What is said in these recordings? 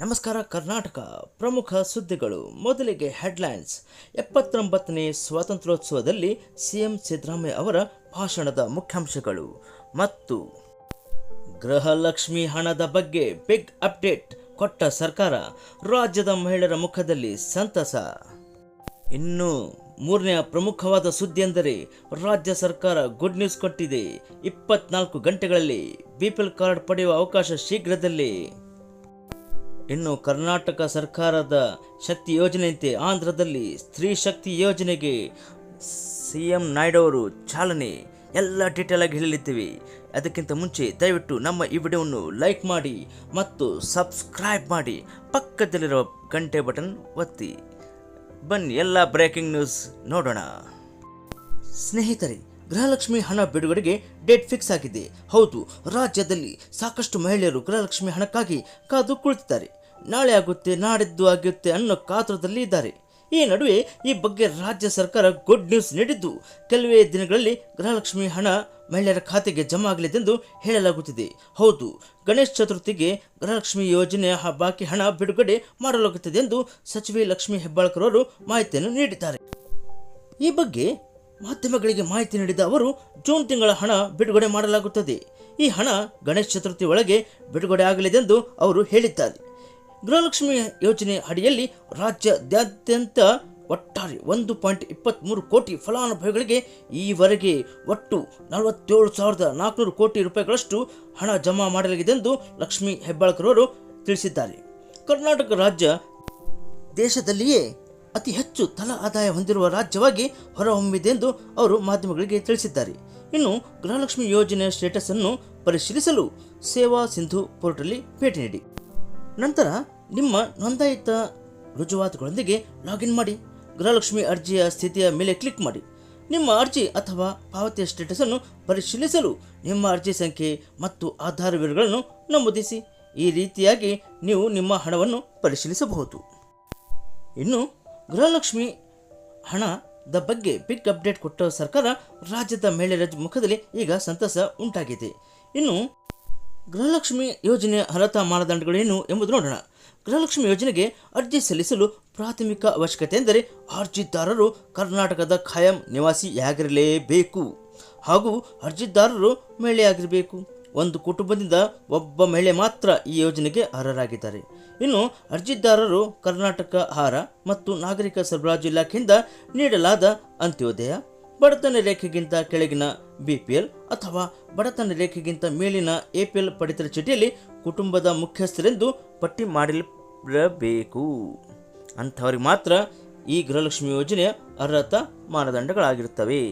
ನಮಸ್ಕಾರ, ಕರ್ನಾಟಕ ಪ್ರಮುಖ ಸುದ್ದಿಗಳು. ಮೊದಲಿಗೆ ಹೆಡ್ಲೈನ್ಸ್. ಎಪ್ಪತ್ತೊಂಬತ್ತನೇ ಸ್ವಾತಂತ್ರ್ಯೋತ್ಸವದಲ್ಲಿ ಸಿಎಂ ಸಿದ್ದರಾಮಯ್ಯ ಅವರ ಭಾಷಣದ ಮುಖ್ಯಾಂಶಗಳು. ಮತ್ತು ಗೃಹಲಕ್ಷ್ಮಿ ಹಣದ ಬಗ್ಗೆ ಬಿಗ್ ಅಪ್ಡೇಟ್ ಕೊಟ್ಟ ಸರ್ಕಾರ, ರಾಜ್ಯದ ಮಹಿಳೆಯರ ಮುಖದಲ್ಲಿ ಸಂತಸ. ಇನ್ನು ಮೂರನೆಯ ಪ್ರಮುಖವಾದ ಸುದ್ದಿ ಎಂದರೆ, ರಾಜ್ಯ ಸರ್ಕಾರ ಗುಡ್ ನ್ಯೂಸ್ ಕೊಟ್ಟಿದೆ. ಇಪ್ಪತ್ನಾಲ್ಕು ಗಂಟೆಗಳಲ್ಲಿ ಬಿಪಿಎಲ್ ಕಾರ್ಡ್ ಪಡೆಯುವ ಅವಕಾಶ ಶೀಘ್ರದಲ್ಲೇ. ಇನ್ನು ಕರ್ನಾಟಕ ಸರ್ಕಾರದ ಶಕ್ತಿ ಯೋಜನೆಯಂತೆ ಆಂಧ್ರದಲ್ಲಿ ಸ್ತ್ರೀ ಶಕ್ತಿ ಯೋಜನೆಗೆ ಸಿ ಎಂ ನಾಯ್ಡು ಅವರು ಚಾಲನೆ. ಎಲ್ಲ ಡೀಟೇಲ್ ಆಗಿ ಹೇಳಲಿದ್ದೀವಿ ಅದಕ್ಕಿಂತ ಮುಂಚೆ ದಯವಿಟ್ಟು ನಮ್ಮ ಈ ವಿಡಿಯೋವನ್ನು ಲೈಕ್ ಮಾಡಿ ಮತ್ತು ಸಬ್ಸ್ಕ್ರೈಬ್ ಮಾಡಿ. ಪಕ್ಕದಲ್ಲಿರುವ ಗಂಟೆ ಬಟನ್ ಒತ್ತಿ. ಬನ್ನಿ ಎಲ್ಲ ಬ್ರೇಕಿಂಗ್ ನ್ಯೂಸ್ ನೋಡೋಣ. ಸ್ನೇಹಿತರೆ, ಗೃಹಲಕ್ಷ್ಮಿ ಹಣ ಬಿಡುಗಡೆಗೆ ಡೇಟ್ ಫಿಕ್ಸ್ ಆಗಿದೆ. ಹೌದು, ರಾಜ್ಯದಲ್ಲಿ ಸಾಕಷ್ಟು ಮಹಿಳೆಯರು ಗೃಹಲಕ್ಷ್ಮಿ ಹಣಕ್ಕಾಗಿ ಕಾದು ಕುಳಿತಿದ್ದಾರೆ. ನಾಳೆ ಆಗುತ್ತೆ, ನಾಡಿದ್ದು ಆಗುತ್ತೆ ಅನ್ನೋ ಕಾತುರದಲ್ಲಿ ಇದ್ದಾರೆ. ಈ ನಡುವೆ ಈ ಬಗ್ಗೆ ರಾಜ್ಯ ಸರ್ಕಾರ ಗುಡ್ ನ್ಯೂಸ್ ನೀಡಿದ್ದು, ಕೆಲವೇ ದಿನಗಳಲ್ಲಿ ಗೃಹಲಕ್ಷ್ಮಿ ಹಣ ಮಹಿಳೆಯರ ಖಾತೆಗೆ ಜಮಾ ಆಗಲಿದೆಂದು ಹೇಳಲಾಗುತ್ತಿದೆ. ಹೌದು, ಗಣೇಶ ಚತುರ್ಥಿಗೆ ಗೃಹಲಕ್ಷ್ಮಿ ಯೋಜನೆಯ ಬಾಕಿ ಹಣ ಬಿಡುಗಡೆ ಮಾಡಲಾಗುತ್ತಿದೆ ಎಂದು ಸಚಿವೆ ಲಕ್ಷ್ಮಿ ಹೆಬ್ಬಾಳ್ಕರ್ ಅವರು ಮಾಹಿತಿಯನ್ನು ನೀಡಿದ್ದಾರೆ. ಈ ಬಗ್ಗೆ ಮಾಧ್ಯಮಗಳಿಗೆ ಮಾಹಿತಿ ನೀಡಿದ ಅವರು, ಜೂನ್ ತಿಂಗಳ ಹಣ ಬಿಡುಗಡೆ ಮಾಡಲಾಗುತ್ತದೆ. ಈ ಹಣ ಗಣೇಶ ಚತುರ್ಥಿ ಒಳಗೆ ಬಿಡುಗಡೆ ಆಗಲಿದೆಂದು ಅವರು ಹೇಳಿದ್ದಾರೆ. ಗೃಹಲಕ್ಷ್ಮಿ ಯೋಜನೆ ಅಡಿಯಲ್ಲಿ ರಾಜ್ಯಾದ್ಯಂತ ಒಟ್ಟಾರೆ ಒಂದು ಪಾಯಿಂಟ್ ಇಪ್ಪತ್ತ್ಮೂರು ಕೋಟಿ ಫಲಾನುಭವಿಗಳಿಗೆ ಈವರೆಗೆ ಒಟ್ಟು ನಲವತ್ತೇಳು ಸಾವಿರದ ನಾಲ್ಕುನೂರು ಕೋಟಿ ರೂಪಾಯಿಗಳಷ್ಟು ಹಣ ಜಮಾ ಮಾಡಲಾಗಿದೆ ಎಂದು ಲಕ್ಷ್ಮೀ ಹೆಬ್ಬಾಳ್ಕರ್ ಅವರು ತಿಳಿಸಿದ್ದಾರೆ. ಕರ್ನಾಟಕ ರಾಜ್ಯ ದೇಶದಲ್ಲಿಯೇ ಅತಿ ಹೆಚ್ಚು ತಲಾ ಆದಾಯ ಹೊಂದಿರುವ ರಾಜ್ಯವಾಗಿ ಹೊರಹೊಮ್ಮಿದೆ ಎಂದು ಅವರು ಮಾಧ್ಯಮಗಳಿಗೆ ತಿಳಿಸಿದ್ದಾರೆ. ಇನ್ನು ಗೃಹಲಕ್ಷ್ಮಿ ಯೋಜನೆಯ ಸ್ಟೇಟಸ್ ಅನ್ನು ಪರಿಶೀಲಿಸಲು ಸೇವಾ ಸಿಂಧು ಪೋರ್ಟಲ್ಲಿ ಭೇಟಿ ನೀಡಿ. ನಂತರ ನಿಮ್ಮ ನೋಂದಾಯಿತ ರುಜುವಾತುಗಳೊಂದಿಗೆ ಲಾಗಿನ್ ಮಾಡಿ, ಗೃಹಲಕ್ಷ್ಮಿ ಅರ್ಜಿಯ ಸ್ಥಿತಿಯ ಮೇಲೆ ಕ್ಲಿಕ್ ಮಾಡಿ. ನಿಮ್ಮ ಅರ್ಜಿ ಅಥವಾ ಪಾವತಿಯ ಸ್ಟೇಟಸ್ ಅನ್ನು ಪರಿಶೀಲಿಸಲು ನಿಮ್ಮ ಅರ್ಜಿ ಸಂಖ್ಯೆ ಮತ್ತು ಆಧಾರ್ ವಿವರಗಳನ್ನು ನಮೂದಿಸಿ. ಈ ರೀತಿಯಾಗಿ ನೀವು ನಿಮ್ಮ ಹಣವನ್ನು ಪರಿಶೀಲಿಸಬಹುದು. ಇನ್ನು, ಗೃಹಲಕ್ಷ್ಮಿ ಹಣದ ಬಗ್ಗೆ ಬಿಗ್ ಅಪ್ಡೇಟ್ ಕೊಟ್ಟ ಸರ್ಕಾರ ರಾಜ್ಯದ ಮಹಿಳೆಯರ ಮುಖದಲ್ಲಿ ಈಗ ಸಂತಸ ಉಂಟಾಗಿದೆ. ಇನ್ನು ಗೃಹಲಕ್ಷ್ಮಿ ಯೋಜನೆ ಅರ್ಹತಾ ಮಾನದಂಡಗಳೇನು ಎಂಬುದು ನೋಡೋಣ. ಗೃಹಲಕ್ಷ್ಮಿ ಯೋಜನೆಗೆ ಅರ್ಜಿ ಸಲ್ಲಿಸಲು ಪ್ರಾಥಮಿಕ ಅವಶ್ಯಕತೆ ಎಂದರೆ ಅರ್ಜಿದಾರರು ಕರ್ನಾಟಕದ ಖಾಯಂ ನಿವಾಸಿಯಾಗಿರಲೇಬೇಕು ಹಾಗೂ ಅರ್ಜಿದಾರರು ಮಹಿಳೆಯಾಗಿರಬೇಕು ಒಂದು ಕುಟುಂಬದಿಂದ ಒಬ್ಬ ಮಹಿಳೆ ಮಾತ್ರ ಈ ಯೋಜನೆಗೆ ಅರ್ಹರಾಗಿದ್ದಾರೆ. ಇನ್ನು ಅರ್ಜಿದಾರರು ಕರ್ನಾಟಕ ಆಹಾರ ಮತ್ತು ನಾಗರಿಕ ಸರಬರಾಜು ಇಲಾಖೆಯಿಂದ ನೀಡಲಾದ ಅಂತ್ಯೋದಯ, ಬಡತನ ರೇಖೆಗಿಂತ ಕೆಳಗಿನ ಬಿಪಿಎಲ್ ಅಥವಾ ಬಡತನ ರೇಖೆಗಿಂತ ಮೇಲಿನ ಎಪಿಎಲ್ ಪಡಿತರ ಚೀಟಿಯಲ್ಲಿ ಕುಟುಂಬದ ಮುಖ್ಯಸ್ಥರೆಂದು ಪಟ್ಟಿ ಮಾಡಿರಬೇಕು. ಅಂಥವ್ರಿಗೆ ಮಾತ್ರ ಈ ಗೃಹಲಕ್ಷ್ಮಿ ಯೋಜನೆಯ ಅರ್ಹತಾ ಮಾನದಂಡಗಳಾಗಿರುತ್ತವೆ.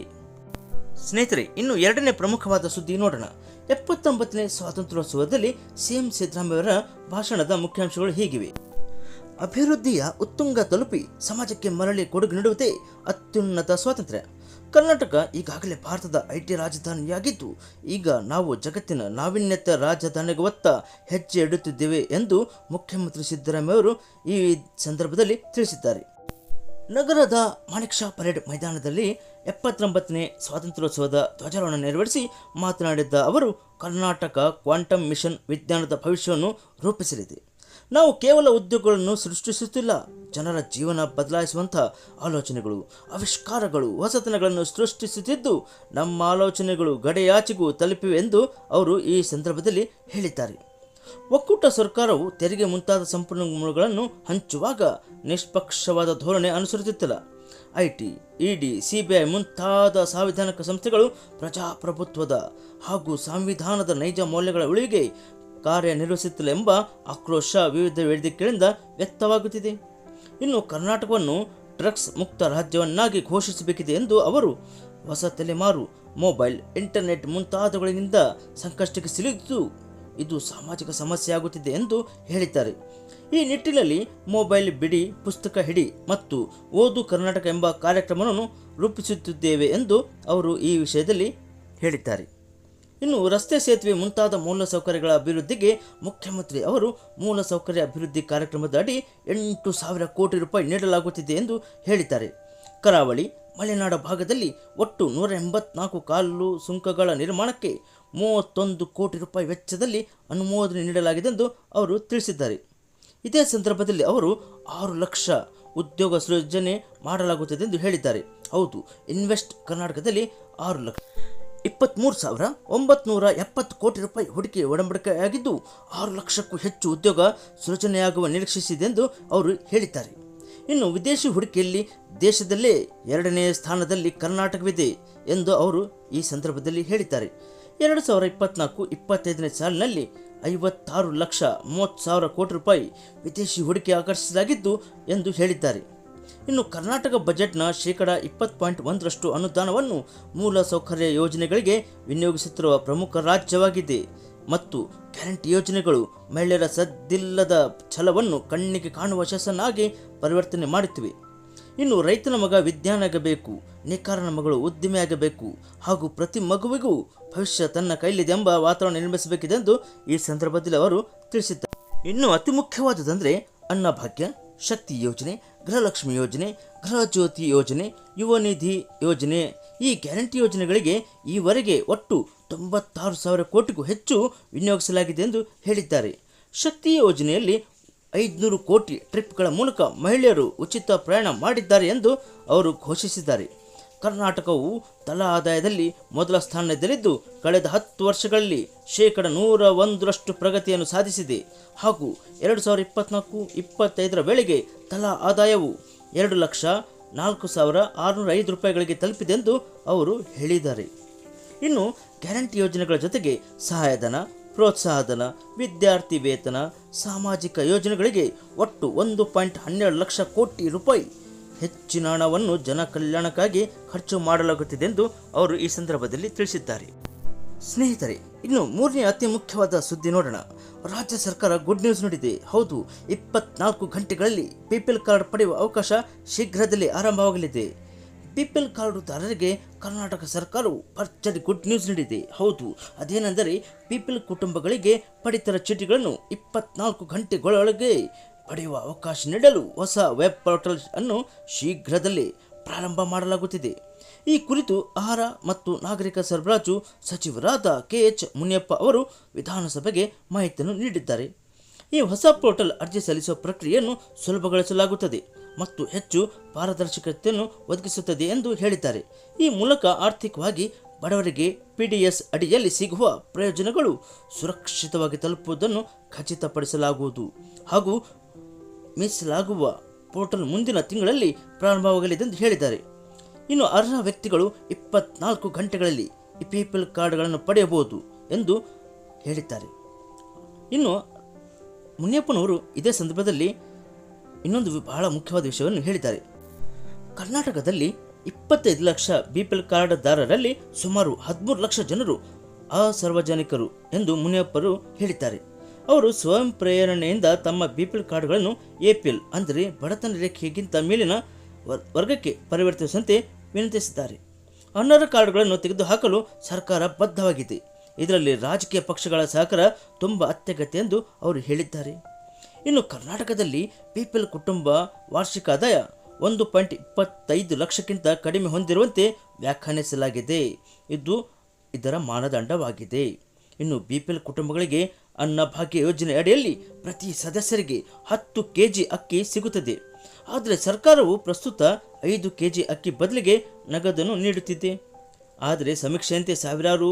ಸ್ನೇಹಿತರೆ, ಇನ್ನು ಎರಡನೇ ಪ್ರಮುಖವಾದ ಸುದ್ದಿ ನೋಡೋಣ. ಎಪ್ಪತ್ತೊಂಬತ್ತನೇ ಸ್ವಾತಂತ್ರ್ಯೋತ್ಸವದಲ್ಲಿ ಸಿಎಂ ಸಿದ್ದರಾಮಯ್ಯವರ ಭಾಷಣದ ಮುಖ್ಯಾಂಶಗಳು ಹೀಗಿವೆ. ಅಭಿವೃದ್ಧಿಯ ಉತ್ತುಂಗ ತಲುಪಿ ಸಮಾಜಕ್ಕೆ ಮರಳಿ ಕೊಡುಗೆ ನೀಡುವುದೇ ಅತ್ಯುನ್ನತ ಸ್ವಾತಂತ್ರ್ಯ. ಕರ್ನಾಟಕ ಈಗಾಗಲೇ ಭಾರತದ ಐ ಟಿ ರಾಜಧಾನಿಯಾಗಿದ್ದು, ಈಗ ನಾವು ಜಗತ್ತಿನ ನಾವೀನ್ಯತೆ ರಾಜಧಾನಿಗೊತ್ತ ಹೆಜ್ಜೆ ಇಡುತ್ತಿದ್ದೇವೆ ಎಂದು ಮುಖ್ಯಮಂತ್ರಿ ಸಿದ್ದರಾಮಯ್ಯ ಅವರು ಈ ಸಂದರ್ಭದಲ್ಲಿ ತಿಳಿಸಿದ್ದಾರೆ. ನಗರದ ಮಾಣಿಕ್ ಶಾ ಪರೇಡ್ ಮೈದಾನದಲ್ಲಿ ಎಪ್ಪತ್ತೊಂಬತ್ತನೇ ಸ್ವಾತಂತ್ರ್ಯೋತ್ಸವದ ಧ್ವಜಾರೋಹಣ ನೆರವೇರಿಸಿ ಮಾತನಾಡಿದ್ದ ಅವರು, ಕರ್ನಾಟಕ ಕ್ವಾಂಟಮ್ ಮಿಷನ್ ವಿಜ್ಞಾನದ ಭವಿಷ್ಯವನ್ನು ರೂಪಿಸಲಿದೆ. ನಾವು ಕೇವಲ ಉದ್ಯೋಗಗಳನ್ನು ಸೃಷ್ಟಿಸುತ್ತಿಲ್ಲ. ಜನರ ಜೀವನ ಬದಲಾಯಿಸುವಂಥ ಆಲೋಚನೆಗಳು, ಆವಿಷ್ಕಾರಗಳು, ಹೊಸತನಗಳನ್ನು ಸೃಷ್ಟಿಸುತ್ತಿದ್ದು ನಮ್ಮ ಆಲೋಚನೆಗಳು ಗಡೆಯಾಚೆಗೂ ತಲುಪಿವೆ ಎಂದು ಅವರು ಈ ಸಂದರ್ಭದಲ್ಲಿ ಹೇಳಿದ್ದಾರೆ. ಒಕ್ಕೂಟ ಸರ್ಕಾರವು ತೆರಿಗೆ ಮುಂತಾದ ಸಂಪನ್ಮೂಲಗಳನ್ನು ಹಂಚುವಾಗ ನಿಷ್ಪಕ್ಷವಾದ ಧೋರಣೆ ಅನುಸರಿಸುತ್ತಿಲ್ಲ. ಐಟಿ, ಇಡಿ, ಸಿಬಿಐ ಮುಂತಾದ ಸಾಂವಿಧಾನಿಕ ಸಂಸ್ಥೆಗಳು ಪ್ರಜಾಪ್ರಭುತ್ವದ ಹಾಗೂ ಸಂವಿಧಾನದ ನೈಜ ಮೌಲ್ಯಗಳ ಉಳಿವಿಗೆ ಕಾರ್ಯನಿರ್ವಹಿಸುತ್ತಿಲ್ಲ ಎಂಬ ಆಕ್ರೋಶ ವಿವಿಧ ವೇದಿಕೆಗಳಿಂದ ವ್ಯಕ್ತವಾಗುತ್ತಿದೆ. ಇನ್ನು ಕರ್ನಾಟಕವನ್ನು ಡ್ರಗ್ಸ್ ಮುಕ್ತ ರಾಜ್ಯವನ್ನಾಗಿ ಘೋಷಿಸಬೇಕಿದೆ ಎಂದು ಅವರು ಹೊಸ ತಲೆಮಾರು, ಮೊಬೈಲ್, ಇಂಟರ್ನೆಟ್ ಮುಂತಾದವುಗಳಿಂದ ಸಂಕಷ್ಟಕ್ಕೆ ಸಿಲುಕಿದ್ದು ಇದು ಸಾಮಾಜಿಕ ಸಮಸ್ಯೆಯಾಗುತ್ತಿದೆ ಎಂದು ಹೇಳಿದ್ದಾರೆ. ಈ ನಿಟ್ಟಿನಲ್ಲಿ ಮೊಬೈಲ್ ಬಿಡಿ, ಪುಸ್ತಕ ಹಿಡಿ ಮತ್ತು ಓದು ಕರ್ನಾಟಕ ಎಂಬ ಕಾರ್ಯಕ್ರಮವನ್ನು ರೂಪಿಸುತ್ತಿದ್ದೇವೆ ಎಂದು ಅವರು ಈ ವಿಷಯದಲ್ಲಿ ಹೇಳಿದ್ದಾರೆ. ಇನ್ನು ರಸ್ತೆ ಸೇತುವೆ ಮುಂತಾದ ಮೂಲಸೌಕರ್ಯಗಳ ಅಭಿವೃದ್ಧಿಗೆ ಮುಖ್ಯಮಂತ್ರಿ ಅವರು ಮೂಲಸೌಕರ್ಯ ಅಭಿವೃದ್ಧಿ ಕಾರ್ಯಕ್ರಮದ ಅಡಿ ಎಂಟು ಸಾವಿರ ಕೋಟಿ ರೂಪಾಯಿ ನೀಡಲಾಗುತ್ತಿದೆ ಎಂದು ಹೇಳಿದ್ದಾರೆ. ಕರಾವಳಿ, ಮಲೆನಾಡ ಭಾಗದಲ್ಲಿ ಒಟ್ಟು ನೂರ ಎಂಬತ್ನಾಲ್ಕು ಕಾಲು ಸುಂಕಗಳ ನಿರ್ಮಾಣಕ್ಕೆ ಮೂವತ್ತೊಂದು ಕೋಟಿ ರೂಪಾಯಿ ವೆಚ್ಚದಲ್ಲಿ ಅನುಮೋದನೆ ನೀಡಲಾಗಿದೆ ಎಂದು ಅವರು ತಿಳಿಸಿದ್ದಾರೆ. ಇದೇ ಸಂದರ್ಭದಲ್ಲಿ ಅವರು ಆರು ಲಕ್ಷ ಉದ್ಯೋಗ ಸೃಜನೆ ಮಾಡಲಾಗುತ್ತದೆ ಎಂದು ಹೇಳಿದ್ದಾರೆ. ಹೌದು, ಇನ್ವೆಸ್ಟ್ ಕರ್ನಾಟಕದಲ್ಲಿ ಆರು ಲಕ್ಷ ಇಪ್ಪತ್ತ್ಮೂರು ಸಾವಿರ ಒಂಬತ್ನೂರ ಎಪ್ಪತ್ತು ಕೋಟಿ ರೂಪಾಯಿ ಹೂಡಿಕೆ ಒಡಂಬಡಿಕೆಯಾಗಿದ್ದು ಆರು ಲಕ್ಷಕ್ಕೂ ಹೆಚ್ಚು ಉದ್ಯೋಗ ಸೃಜನೆಯಾಗುವ ನಿರೀಕ್ಷಿಸಿದೆ ಎಂದು ಅವರು ಹೇಳಿದ್ದಾರೆ. ಇನ್ನು ವಿದೇಶಿ ಹೂಡಿಕೆಯಲ್ಲಿ ದೇಶದಲ್ಲೇ ಎರಡನೇ ಸ್ಥಾನದಲ್ಲಿ ಕರ್ನಾಟಕವಿದೆ ಎಂದು ಅವರು ಈ ಸಂದರ್ಭದಲ್ಲಿ ಹೇಳಿದ್ದಾರೆ. ಎರಡು ಸಾವಿರ ಇಪ್ಪತ್ನಾಲ್ಕು ಇಪ್ಪತ್ತೈದನೇ ಸಾಲಿನಲ್ಲಿ ಐವತ್ತಾರು ಲಕ್ಷ ಮೂವತ್ತು ಸಾವಿರ ಕೋಟಿ ರೂಪಾಯಿ ವಿದೇಶಿ ಹೂಡಿಕೆ ಆಕರ್ಷಿಸಲಾಗಿದ್ದು ಎಂದು ಹೇಳಿದ್ದಾರೆ. ಇನ್ನು ಕರ್ನಾಟಕ ಬಜೆಟ್ನ ಶೇಕಡ ಇಪ್ಪತ್ತು ಪಾಯಿಂಟ್ ಒಂದರಷ್ಟು ಅನುದಾನವನ್ನು ಮೂಲ ಸೌಕರ್ಯ ಯೋಜನೆಗಳಿಗೆ ವಿನಿಯೋಗಿಸುತ್ತಿರುವ ಪ್ರಮುಖ ರಾಜ್ಯವಾಗಿದೆ. ಮತ್ತು ಗ್ಯಾರಂಟಿ ಯೋಜನೆಗಳು ಮಹಿಳೆಯರ ಸದ್ದಿಲ್ಲದ ಛಲವನ್ನು ಕಣ್ಣಿಗೆ ಕಾಣುವ ಶಸನಾಗಿ ಪರಿವರ್ತನೆ ಮಾಡುತ್ತಿವೆ. ಇನ್ನು ರೈತನ ಮಗ ವಿಜ್ಞಾನಾಗಬೇಕು ನೇಕಾರನ ಮಗಳು ಉದ್ಯಮಿಯಾಗಬೇಕು ಹಾಗೂ ಪ್ರತಿ ಮಗುವಿಗೂ ಭವಿಷ್ಯ ತನ್ನ ಕೈಲಿದೆ ಎಂಬ ವಾತಾವರಣ ನಿರ್ಮಿಸಬೇಕಿದೆ ಎಂದು ಈ ಸಂದರ್ಭದಲ್ಲಿ ಅವರು ತಿಳಿಸಿದ್ದಾರೆ. ಇನ್ನು ಅತಿ ಮುಖ್ಯವಾದುದಂದರೆ ಅನ್ನಭಾಗ್ಯ ಶಕ್ತಿ ಯೋಜನೆ, ಗೃಹಲಕ್ಷ್ಮಿ ಯೋಜನೆ ಗೃಹ ಜ್ಯೋತಿ ಯೋಜನೆ, ಯುವ ನಿಧಿ ಯೋಜನೆ. ಈ ಗ್ಯಾರಂಟಿ ಯೋಜನೆಗಳಿಗೆ ಈವರೆಗೆ ಒಟ್ಟು ತೊಂಬತ್ತಾರು ಸಾವಿರ ಕೋಟಿಗೂ ಹೆಚ್ಚು ವಿನಿಯೋಗಿಸಲಾಗಿದೆ ಎಂದು ಹೇಳಿದ್ದಾರೆ. ಶಕ್ತಿ ಯೋಜನೆಯಲ್ಲಿ ಐದುನೂರು ಕೋಟಿ ಟ್ರಿಪ್ಗಳ ಮೂಲಕ ಮಹಿಳೆಯರು ಉಚಿತ ಪ್ರಯಾಣ ಮಾಡಿದ್ದಾರೆ ಎಂದು ಅವರು ಘೋಷಿಸಿದ್ದಾರೆ. ಕರ್ನಾಟಕವು ತಲಾ ಆದಾಯದಲ್ಲಿ ಮೊದಲ ಸ್ಥಾನದಲ್ಲಿದ್ದು, ಕಳೆದ ಹತ್ತು ವರ್ಷಗಳಲ್ಲಿ ಶೇಕಡ ನೂರ ಒಂದರಷ್ಟು ಪ್ರಗತಿಯನ್ನು ಸಾಧಿಸಿದೆ. ಹಾಗೂ ಎರಡು ಸಾವಿರದ ಇಪ್ಪತ್ನಾಲ್ಕು ಇಪ್ಪತ್ತೈದರ ವೇಳೆಗೆ ತಲಾ ಆದಾಯವು ಎರಡು ಲಕ್ಷ ನಾಲ್ಕು ಸಾವಿರ ಆರುನೂರ ಐದು ರೂಪಾಯಿಗಳಿಗೆ ತಲುಪಿದೆ ಎಂದು ಅವರು ಹೇಳಿದ್ದಾರೆ. ಇನ್ನು ಗ್ಯಾರಂಟಿ ಯೋಜನೆಗಳ ಜೊತೆಗೆ ಸಹಾಯಧನ, ಪ್ರೋತ್ಸಾಹಧನ, ವಿದ್ಯಾರ್ಥಿ ವೇತನ, ಸಾಮಾಜಿಕ ಯೋಜನೆಗಳಿಗೆ ಒಟ್ಟು ಒಂದು ಪಾಯಿಂಟ್ ಹನ್ನೆರಡು ಲಕ್ಷ ಕೋಟಿ ರೂಪಾಯಿ ಹೆಚ್ಚಿನ ಹಣವನ್ನು ಜನ ಕಲ್ಯಾಣಕ್ಕಾಗಿ ಖರ್ಚು ಮಾಡಲಾಗುತ್ತಿದೆ ಎಂದು ಅವರು ಈ ಸಂದರ್ಭದಲ್ಲಿ ತಿಳಿಸಿದ್ದಾರೆ. ಸ್ನೇಹಿತರೆ, ಇನ್ನು ಮೂರನೇ ಅತಿ ಮುಖ್ಯವಾದ ಸುದ್ದಿ ನೋಡೋಣ. ರಾಜ್ಯ ಸರ್ಕಾರ ಗುಡ್ ನ್ಯೂಸ್ ನೀಡಿದೆ. ಹೌದು, ಇಪ್ಪತ್ನಾಲ್ಕು ಗಂಟೆಗಳಲ್ಲಿ ಪಿಪಿಎಲ್ ಕಾರ್ಡ್ ಪಡೆಯುವ ಅವಕಾಶ ಶೀಘ್ರದಲ್ಲೇ ಆರಂಭವಾಗಲಿದೆ. ಪಿಪಿಎಲ್ ಕಾರ್ಡುದಾರರಿಗೆ ಕರ್ನಾಟಕ ಸರ್ಕಾರವು ಭರ್ಜರಿ ಗುಡ್ ನ್ಯೂಸ್ ನೀಡಿದೆ. ಹೌದು, ಅದೇನೆಂದರೆ ಪಿಪಿಎಲ್ ಕುಟುಂಬಗಳಿಗೆ ಪಡಿತರ ಚೀಟಿಗಳನ್ನು ಇಪ್ಪತ್ನಾಲ್ಕು ಗಂಟೆಗಳೊಳಗೆ ಪಡೆಯುವ ಅವಕಾಶ ನೀಡಲು ಹೊಸ ವೆಬ್ ಪೋರ್ಟಲ್ ಅನ್ನು ಶೀಘ್ರದಲ್ಲೇ ಪ್ರಾರಂಭ ಮಾಡಲಾಗುತ್ತಿದೆ. ಈ ಕುರಿತು ಆಹಾರ ಮತ್ತು ನಾಗರಿಕ ಸರಬರಾಜು ಸಚಿವರಾದ ಕೆ ಎಚ್ ಮುನಿಯಪ್ಪ ಅವರು ವಿಧಾನಸಭೆಗೆ ಮಾಹಿತಿಯನ್ನು ನೀಡಿದ್ದಾರೆ. ಈ ಹೊಸ ಪೋರ್ಟಲ್ ಅರ್ಜಿ ಸಲ್ಲಿಸುವ ಪ್ರಕ್ರಿಯೆಯನ್ನು ಸುಲಭಗೊಳಿಸಲಾಗುತ್ತದೆ ಮತ್ತು ಹೆಚ್ಚು ಪಾರದರ್ಶಕತೆಯನ್ನು ಒದಗಿಸುತ್ತದೆ ಎಂದು ಹೇಳಿದ್ದಾರೆ. ಈ ಮೂಲಕ ಆರ್ಥಿಕವಾಗಿ ಬಡವರಿಗೆ ಪಿ ಡಿ ಎಸ್ ಅಡಿಯಲ್ಲಿ ಸಿಗುವ ಪ್ರಯೋಜನಗಳು ಸುರಕ್ಷಿತವಾಗಿ ತಲುಪುವುದನ್ನು ಖಚಿತಪಡಿಸಲಾಗುವುದು ಹಾಗೂ ಮೀಸಲಾಗುವ ಪೋರ್ಟಲ್ ಮುಂದಿನ ತಿಂಗಳಲ್ಲಿ ಪ್ರಾರಂಭವಾಗಲಿದೆ ಎಂದು ಹೇಳಿದ್ದಾರೆ. ಇನ್ನು ಅರ್ಹ ವ್ಯಕ್ತಿಗಳು ಇಪ್ಪತ್ನಾಲ್ಕು ಗಂಟೆಗಳಲ್ಲಿ ಈ ಎಲ್ ಕಾರ್ಡ್ಗಳನ್ನು ಪಡೆಯಬಹುದು ಎಂದು ಹೇಳಿದ್ದಾರೆ. ಇನ್ನು ಮುನಿಯಪ್ಪನವರು ಇದೇ ಸಂದರ್ಭದಲ್ಲಿ ಇನ್ನೊಂದು ಬಹಳ ಮುಖ್ಯವಾದ ವಿಷಯವನ್ನು ಹೇಳಿದ್ದಾರೆ. ಕರ್ನಾಟಕದಲ್ಲಿ ಇಪ್ಪತ್ತೈದು ಲಕ್ಷ ಬಿ ಪಿ ಎಲ್ ಕಾರ್ಡ್ದಾರರಲ್ಲಿ ಸುಮಾರು ಹದಿಮೂರು ಲಕ್ಷ ಜನರು ಅಸಾರ್ವಜನಿಕರು ಎಂದು ಮುನಿಯಪ್ಪರು ಹೇಳಿದ್ದಾರೆ. ಅವರು ಸ್ವಯಂ ಪ್ರೇರಣೆಯಿಂದ ತಮ್ಮ ಬಿಪಿಎಲ್ ಕಾರ್ಡ್ಗಳನ್ನು ಎಪಿಎಲ್ ಅಂದರೆ ಬಡತನ ರೇಖೆಗಿಂತ ಮೇಲಿನ ವರ್ಗಕ್ಕೆ ಪರಿವರ್ತಿಸುವಂತೆ ವಿನಂತಿಸಿದ್ದಾರೆ. ಅನರ್ಹ ಕಾರ್ಡ್ಗಳನ್ನು ತೆಗೆದುಹಾಕಲು ಸರ್ಕಾರ ಬದ್ಧವಾಗಿದೆ. ಇದರಲ್ಲಿ ರಾಜಕೀಯ ಪಕ್ಷಗಳ ಸಹಕಾರ ತುಂಬ ಅತ್ಯಗತ್ಯ ಎಂದು ಅವರು ಹೇಳಿದ್ದಾರೆ. ಇನ್ನು ಕರ್ನಾಟಕದಲ್ಲಿ ಪಿ ಪಿ ಎಲ್ ಕುಟುಂಬ ವಾರ್ಷಿಕ ಆದಾಯ ಒಂದು ಪಾಯಿಂಟ್ ಇಪ್ಪತ್ತೈದು ಲಕ್ಷಕ್ಕಿಂತ ಕಡಿಮೆ ಹೊಂದಿರುವಂತೆ ವ್ಯಾಖ್ಯಾನಿಸಲಾಗಿದೆ. ಇದು ಇದರ ಮಾನದಂಡವಾಗಿದೆ. ಇನ್ನು ಬಿ ಪಿ ಎಲ್ ಕುಟುಂಬಗಳಿಗೆ ಅನ್ನಭಾಗ್ಯ ಯೋಜನೆ ಅಡಿಯಲ್ಲಿ ಪ್ರತಿ ಸದಸ್ಯರಿಗೆ ಹತ್ತು ಕೆಜಿ ಅಕ್ಕಿ ಸಿಗುತ್ತದೆ. ಆದರೆ ಸರ್ಕಾರವು ಪ್ರಸ್ತುತ ಐದು ಕೆಜಿ ಅಕ್ಕಿ ಬದಲಿಗೆ ನಗದನ್ನು ನೀಡುತ್ತಿದೆ. ಆದರೆ ಸಮೀಕ್ಷೆಯಂತೆ ಸಾವಿರಾರು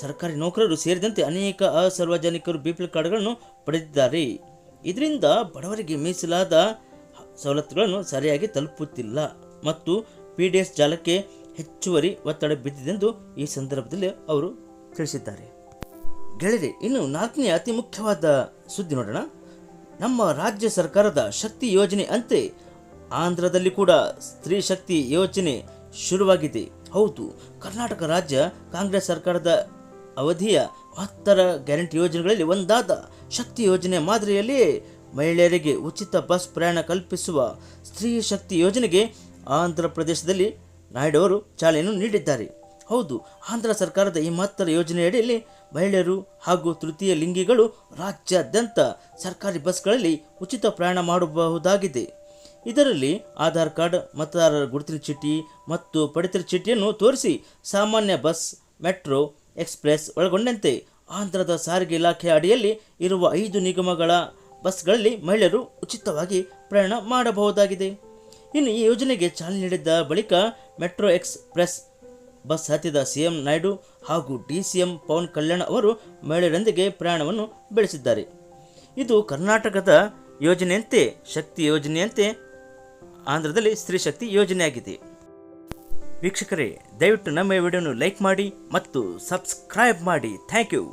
ಸರ್ಕಾರಿ ನೌಕರರು ಸೇರಿದಂತೆ ಅನೇಕ ಅಸಾರ್ವಜನಿಕರು ಎಲ್ ಕಾರ್ಡ್ಗಳನ್ನು ಪಡೆದಿದ್ದಾರೆ. ಇದರಿಂದ ಬಡವರಿಗೆ ಮೀಸಲಾದ ಸವಲತ್ತುಗಳನ್ನು ಸರಿಯಾಗಿ ತಲುಪುತ್ತಿಲ್ಲ ಮತ್ತು ಪಿ ಡಿ ಎಸ್ ಜಾಲಕ್ಕೆ ಹೆಚ್ಚುವರಿ ಒತ್ತಡ ಬಿದ್ದಿದೆ ಎಂದು ಈ ಸಂದರ್ಭದಲ್ಲಿ ಅವರು ತಿಳಿಸಿದ್ದಾರೆ. ಗೆಳೆಯರೆ, ಇನ್ನು ನಾಲ್ಕನೇ ಅತಿ ಮುಖ್ಯವಾದ ಸುದ್ದಿ ನೋಡೋಣ. ನಮ್ಮ ರಾಜ್ಯ ಸರ್ಕಾರದ ಶಕ್ತಿ ಯೋಜನೆ ಅಂತೆ ಆಂಧ್ರದಲ್ಲಿ ಕೂಡ ಸ್ತ್ರೀ ಶಕ್ತಿ ಯೋಜನೆ ಶುರುವಾಗಿದೆ. ಹೌದು, ಕರ್ನಾಟಕ ರಾಜ್ಯ ಕಾಂಗ್ರೆಸ್ ಸರ್ಕಾರದ ಅವಧಿಯ ಮಹತ್ತರ ಗ್ಯಾರಂಟಿ ಯೋಜನೆಗಳಲ್ಲಿ ಒಂದಾದ ಶಕ್ತಿ ಯೋಜನೆ ಮಾದರಿಯಲ್ಲಿಯೇ ಮಹಿಳೆಯರಿಗೆ ಉಚಿತ ಬಸ್ ಪ್ರಯಾಣ ಕಲ್ಪಿಸುವ ಸ್ತ್ರೀ ಶಕ್ತಿ ಯೋಜನೆಗೆ ಆಂಧ್ರ ಪ್ರದೇಶದಲ್ಲಿ ನಾಯ್ಡು ಅವರು ಚಾಲನೆಯನ್ನು ನೀಡಿದ್ದಾರೆ. ಹೌದು, ಆಂಧ್ರ ಸರ್ಕಾರದ ಈ ಮಹತ್ತರ ಯೋಜನೆಯಡಿಯಲ್ಲಿ ಮಹಿಳೆಯರು ಹಾಗೂ ತೃತೀಯ ಲಿಂಗಿಗಳು ರಾಜ್ಯಾದ್ಯಂತ ಸರ್ಕಾರಿ ಬಸ್ಗಳಲ್ಲಿ ಉಚಿತ ಪ್ರಯಾಣ ಮಾಡಬಹುದಾಗಿದೆ. ಇದರಲ್ಲಿ ಆಧಾರ್ ಕಾರ್ಡ್, ಮತದಾರರ ಗುರುತಿನ ಚೀಟಿ ಮತ್ತು ಪಡಿತರ ಚೀಟಿಯನ್ನು ತೋರಿಸಿ ಸಾಮಾನ್ಯ ಬಸ್, ಮೆಟ್ರೋ, ಎಕ್ಸ್ಪ್ರೆಸ್ ಒಳಗೊಂಡಂತೆ ಆಂಧ್ರದ ಸಾರಿಗೆ ಇಲಾಖೆಯ ಅಡಿಯಲ್ಲಿ ಇರುವ ಐದು ನಿಗಮಗಳ ಬಸ್ಗಳಲ್ಲಿ ಮಹಿಳೆಯರು ಉಚಿತವಾಗಿ ಪ್ರಯಾಣ ಮಾಡಬಹುದಾಗಿದೆ. ಇನ್ನು ಈ ಯೋಜನೆಗೆ ಚಾಲನೆ ನೀಡಿದ್ದ ಬಳಿಕ ಮೆಟ್ರೋ, ಎಕ್ಸ್ಪ್ರೆಸ್ ಬಸ್ ಹತ್ತಿದ ಸಿಎಂ ನಾಯ್ಡು ಹಾಗೂ ಡಿ ಸಿ ಪವನ್ ಕಲ್ಯಾಣ್ ಅವರು ಮಹಿಳೆಯರೊಂದಿಗೆ ಪ್ರಯಾಣವನ್ನು ಬೆಳೆಸಿದ್ದಾರೆ. ಇದು ಕರ್ನಾಟಕದ ಯೋಜನೆಯಂತೆ, ಶಕ್ತಿ ಯೋಜನೆಯಂತೆ ಆಂಧ್ರದಲ್ಲಿ ಸ್ತ್ರೀ ಶಕ್ತಿ ಯೋಜನೆಯಾಗಿದೆ. ವೀಕ್ಷಕರೇ, ದಯವಿಟ್ಟು ನಮ್ಮ ವಿಡಿಯೋನು ಲೈಕ್ ಮಾಡಿ ಮತ್ತು ಸಬ್ಸ್ಕ್ರೈಬ್ ಮಾಡಿ. Thank you.